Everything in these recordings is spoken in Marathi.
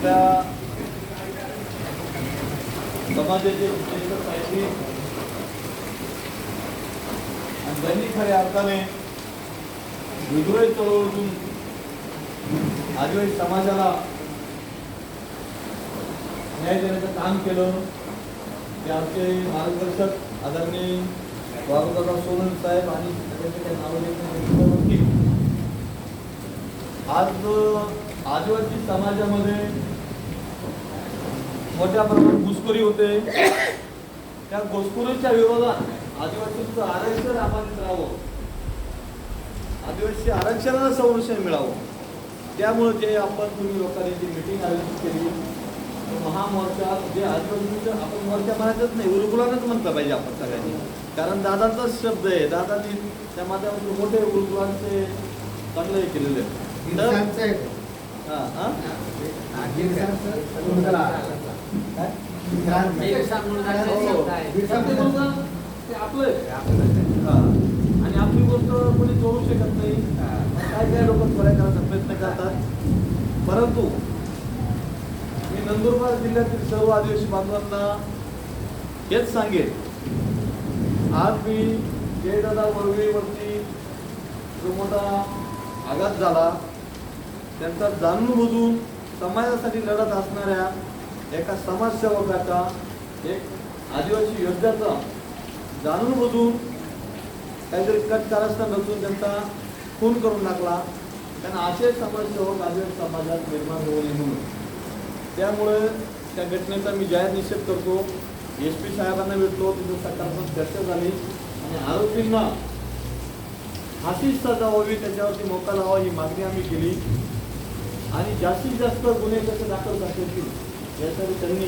आपल्या समाजाचे ज्येष्ठ साहित्यिक आणि त्यांनी खऱ्या अर्थाने विद्रोही चळवळीतून आदिवासी समाजाला न्याय देण्याचं काम केलं. ते आमचे मार्गदर्शक आदरणीय बाबूदादा सोनन साहेब आणि त्यांचे काही नाव घेत नाही, आज आदिवासी समाजामध्ये मोठ्या प्रमाणात घुसखोरी होते. त्या घुसखोरीच्या विरोधात आदिवासींचं आरक्षण आम्हाला करावं आदिवासी आरक्षणाला संरक्षण मिळावं. त्यामुळे जे आपण तुम्ही लोकांनी जी मिटिंग आयोजित केली महामोर्चा जे आदिवासींचं आपण मोर्चा म्हणायचंच नाही उरुकुलानच म्हटलं पाहिजे आपण सगळ्यांनी. कारण दादाचाच शब्द आहे दादानी त्या माध्यमातून मोठे उरुकुलांचे चांगले हे केलेले आहे. आणि आपली गोष्ट कोणी जोडू शकत नाही काय काय लोक थोड्या करायचा प्रयत्न करतात परंतु मी नंदुरबार जिल्ह्यातील सर्व आदिवासी बांधवांना हेच सांगेन. आज मी जयदादा वरवीवरती जो मोठा आघात झाला त्यांचा जाणून बुजून समाजासाठी लढत असणाऱ्या एका समाजसेवकाचा एक आदिवासी योद्ध्याचा जाणून बुजून काहीतरी कट कारस्थान नसून त्यांचा खून करून टाकला. त्यांना असे समाजसेवक आदिवासी समाजात निर्माण होऊ नये म्हणून. त्यामुळे त्या घटनेचा मी जाहीर निषेध करतो. एस पी साहेबांना भेटलो तिथं सकारात्मक चर्चा झाली. आणि आरोपींना फाशीच सजा व्हावी त्याच्यावरती मोका लावा ही मागणी आम्ही केली. आणि जास्तीत जास्त गुन्हे कसे दाखल झाले यासाठी त्यांनी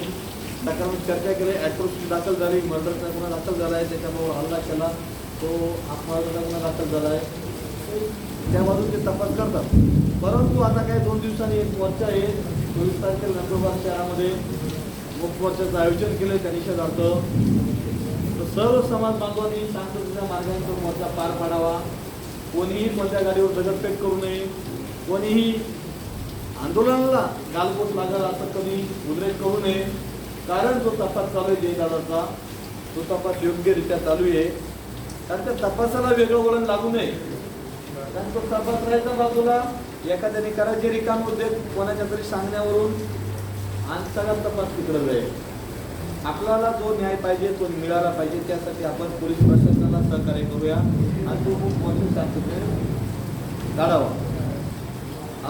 सकारात्मक चर्चा केली. ॲट्रोसिटी दाखल झाली मर्डरचा गुन्हा दाखल झाला आहे. त्याच्यामुळे हल्ला केला. तो आत्महत्याचा गुन्हा दाखल झाला आहे. त्या बाजून ते तपास करतात. परंतु आता काही दोन दिवसांनी एक मोर्चा आहे. चोवीस तारखेला नंदुरबार शहरामध्ये मुख मोर्चाचं आयोजन केलं त्या निषेधार्थ. तर सर्व समाज बांधवांनी शांततेच्या मार्गाने तो मोर्चा पार पाडावा. कोणीही कोणत्या गाडीवर दगडफेक करू नये. कोणीही आंदोलनाला गालबोट लागल असं कधी उद्रेक करू नये. कारण जो तपास चालू आहे जयदादाचा तो तपास योग्यरित्या चालू आहे. कारण त्या तपासाला वेगळं वळण लागू नये. कारण तो तपास राहायचा बाजूला. एखाद्याने करायचे रिकाम उद्योग कोणाच्या तरी सांगण्यावरून आणि सगळा तपास तिकडं जाईल. आपल्याला जो न्याय पाहिजे तो मिळाला पाहिजे त्यासाठी आपण पोलीस प्रशासनाला सहकार्य करूया. आणि तो खूप मोठे शांततेने काढावा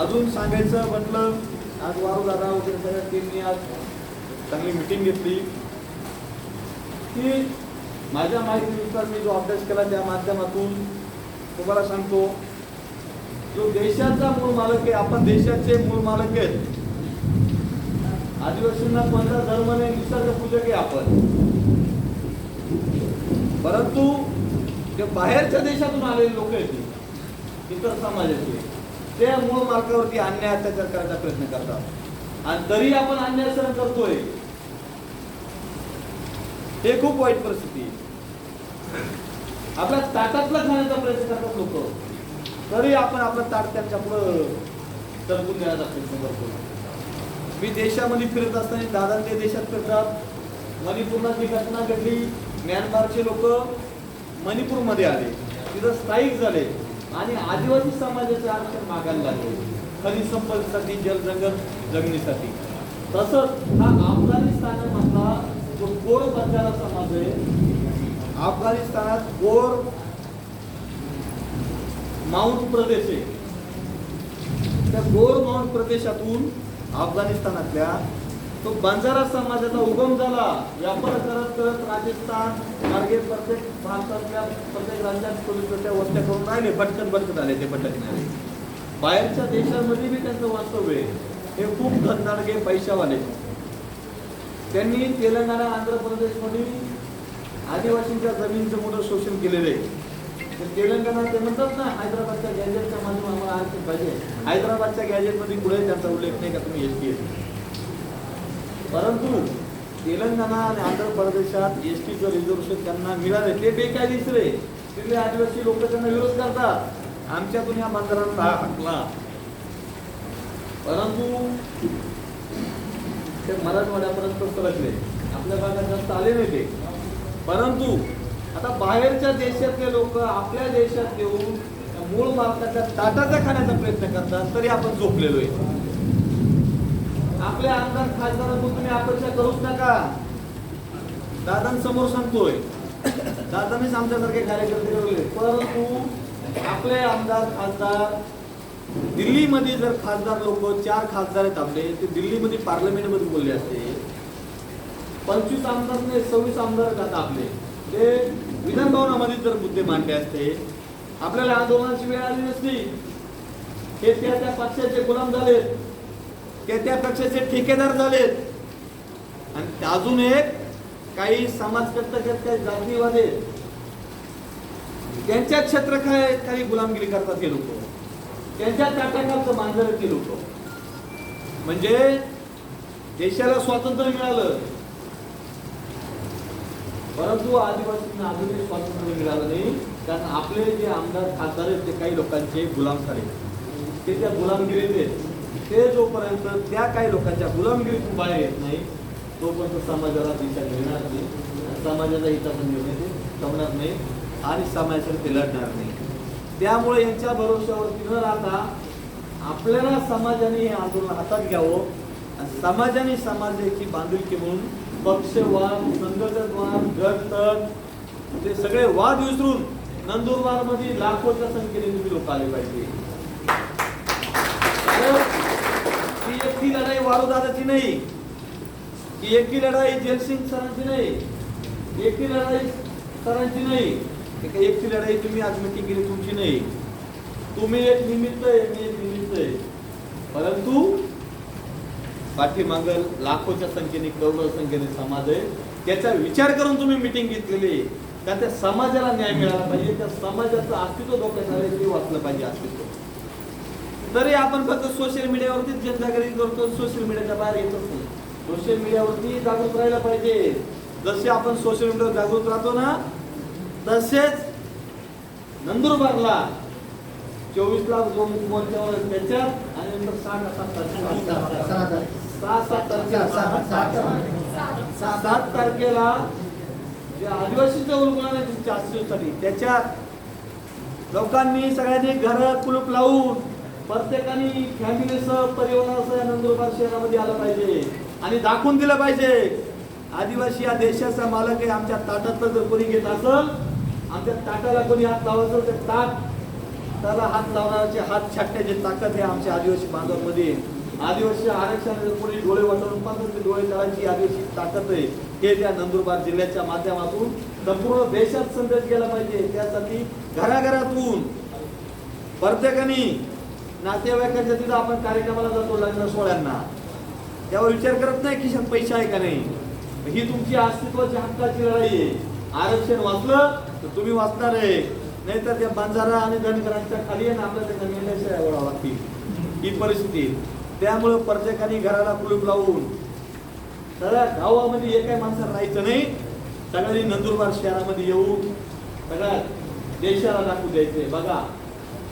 अजून सांगायचं म्हटलं आज वारू दादा वगैरे सगळ्या टीमनी आज चांगली मिटिंग घेतली. की माझ्या माहितीनुसार मी जो अभ्यास केला त्या माध्यमातून तुम्हाला सांगतो जो देशाचा मूळ मालक आहे आपण देशाचे मूळ मालक आहेत. आदिवासींना पंधरा धर्म नाही निसर्ग पूजक आहे आपण. परंतु जे बाहेरच्या देशातून आलेले लोक आहेत इतर समाजाचे ते मूळ मार्गावरती अन्याय अत्याचार करायचा प्रयत्न करतात. आणि तरी आपण अन्याय सहन करतोय. हे खूप वाईट परिस्थिती आपल्या ताटातला खाण्याचा प्रयत्न करतात लोक. तरी आपण आपलं ताट त्यांच्या पुढं सरकून देण्याचा प्रयत्न करतो मी देशामध्ये फिरत असताना दादा ते देशात फिरतात मणिपूरला जी घटना घडली म्यानमारचे लोक मणिपूरमध्ये आले. तिथं स्थायिक झाले. आणि आदिवासी समाजाचे आरक्षण मागायला लागले. खनिज संपत्तीसाठी जल जंगल जमिनीसाठी तसंच हा अफगाणिस्तानामधला जो गोर बंजारा समाज आहे अफगाणिस्तानात गोर माउंट प्रदेश आहे. त्या गोर माउंट प्रदेशातून अफगाणिस्तानातल्या तो बंजारा समाजाचा उगम झाला. व्यापार करत करत राजस्थान मार्गे प्रत्येक भारतातल्या प्रत्येक राज्यात छोट्या वस्त्या करून राहिले. भटकन भटकन आले ते भटकणारे बाहेरच्या देशांमध्ये बी त्यांचं वास्तव्य हे खूप धनदाडगे पैशावाले. त्यांनी तेलंगणा आंध्र प्रदेशमध्ये आदिवासींच्या जमीनचं मोठं शोषण केलेलं आहे. तर तेलंगणा ते म्हणतात ना हैदराबादच्या गॅजेटच्या माध्यमातून आम्हाला पाहिजे हैदराबादच्या गॅजेटमध्ये कुठे त्यांचा उल्लेख नाही का तुम्ही एस टी परंतु तेलंगणा आणि आंध्र प्रदेशात एस टीचं रिझर्वेशन त्यांना मिळाले. ते बेकायदेशीर आहे. तिथले आदिवासी लोक त्यांना विरोध करतात. आमच्यातून या बंदरांना हा हकला परंतु ते मराठवाड्यापर्यंत सरकले. आपल्या भागात जास्त आले नाही ते. परंतु आता बाहेरच्या देशातले लोक आपल्या देशात येऊन मूळ भारताच्या ताटाचा खाण्याचा प्रयत्न करतात तरी आपण झोपलेलो आहे. आपल्या आमदार खासदारांकडून तुम्ही अपेक्षा करूच नका. दादांसमोर सांगतोय. दादांनीच आमच्यासारखे कार्यकर्ते ठेवले परंतु आपले आमदार खासदार दिल्लीमध्ये जर खासदार लोक चार खासदार आहेत आपले ते दिल्लीमध्ये पार्लमेंटमध्ये बोलले असते. पंचवीस आमदार सव्वीस आमदार आता आपले. ते विधानभवनामध्ये जर मुद्दे मांडले असते आपल्याला आंदोलनाची वेळ आली नसती हे त्या त्या पक्षाचे गुलाम झालेत. ते त्या पक्षाचे ठेकेदार झालेत. आणि अजून एक काही समाजकर्तक आहेत काही जातीवादी त्यांच्या क्षेत्र काय काही गुलामगिरी करतात हे लोक. त्यांच्या ताटाखालचं मांजर ते लोक. म्हणजे देशाला स्वातंत्र्य मिळालं. परंतु आदिवासींना अजूनही स्वातंत्र्य मिळालं नाही. कारण आपले जे आमदार खासदार आहेत ते काही लोकांचे गुलाम झाले ते त्या गुलामगिरीत आहेत ते जोपर्यंत त्या काही लोकांच्या गुलामगिरीतून बाहेर येत नाही तोपर्यंत समाजाला दिशा मिळणार नाही. समाजाचा हिताचा निर्णय ते ठेवणार नाही आणि समाजासाठी ते लढणार नाही. त्यामुळे यांच्या भरोश्यावरती न राहता आपल्याला समाजाने हे आंदोलन हातात घ्यावं आणि समाजाने समाजाची बांधिलकी म्हणून पक्षवाद संघटनवाद गटतट ते सगळे वाद विसरून नंदुरबारमध्ये लाखोच्या संख्येने तुम्ही लोक आले पाहिजे कारण ही एकटी लढाई वारू दादाची नाही ही एकटी लढाई जयसिंग सरांची नाही एकटी लढाई सरांची नाही एकटी लढाई तुम्ही आज मिटिंग केली तुमची नाही. तुम्ही एक निमित्त आहे मी एक निमित्त आहे. परंतु पाठीमाग लाखोच्या संख्येने करोडो संख्येने समाज आहे. त्याचा विचार करून तुम्ही मिटिंग घेतलेली का त्या समाजाला न्याय मिळाला पाहिजे? त्या समाजाचं अस्तित्व धोक्यात आलं ते वाचलं पाहिजे अस्तित्व. तरी आपण फक्त सोशल मीडियावरतीच जनजागृती करतो सोशल मीडियाच्या बाहेर येतच नाही. सोशल मीडियावरती जागृत राहायला पाहिजे. जसे आपण सोशल मीडियावर जागृत राहतो ना तसेच नंदुरबारला चोवीस लाख जो मोर्चावर त्याच्यात आणि नंतर साठ सात तारखेला सहा सात तारखेला. सात तारखेला जे आदिवासीचं आहे तुमच्या आश्रयसाठी त्याच्यात लोकांनी सगळ्यांनी घर कुलूप लावून प्रत्येकाने फॅमिलीसह परिवारासह या नंदुरबार शहरामध्ये आलं पाहिजे. आणि दाखवून दिलं पाहिजे. आदिवासी या देशाचा मालक आहे आमच्या ताटातलं जर कोणी घेत असल आमच्या ताटाला कोणी हात लावायचं तर ताट त्याला हात लावण्याचे हात छाटण्याची ताकद आहे आमच्या आदिवासी बांधवांमध्ये. आदिवासी आरक्षण जर कोणी डोळे वाटवून पाहतो ते डोळे काढायची आदिवासी ताकद आहे. हे त्या नंदुरबार जिल्ह्याच्या माध्यमातून संपूर्ण देशात संदेश गेला पाहिजे. त्यासाठी घराघरातून प्रत्येकाने नातेवाईकांच्या तिथं आपण कार्यक्रमाला जातो लग्न सोहळ्यांना. त्यावर विचार करत नाही की पैसे आहे का नाही. ही तुमची अस्तित्वाची हक्काची लढाई आहे. आरक्षण वाचलं तर तुम्ही वाचणार आहे. नाहीतर त्या बंजारा आणि धनगरांच्या खाली आहे ना आपल्याला त्या मेल्याशिवाय लागतील. ही परिस्थिती त्यामुळं प्रत्येकाने घराला कुलूप लावून सगळ्या गावामध्ये एकाही माणसाला राहायचं नाही. सगळ्यांनी नंदुरबार शहरामध्ये येऊन सगळ्या देशाला दाखवून द्यायचे बघा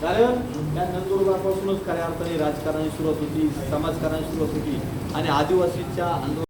कारण त्या नंदुरबारपासूनच खऱ्या अर्थाने राजकारणाची सुरुवात होती समाजकारणाची सुरुवात होती आणि आदिवासीच्या आंदोलन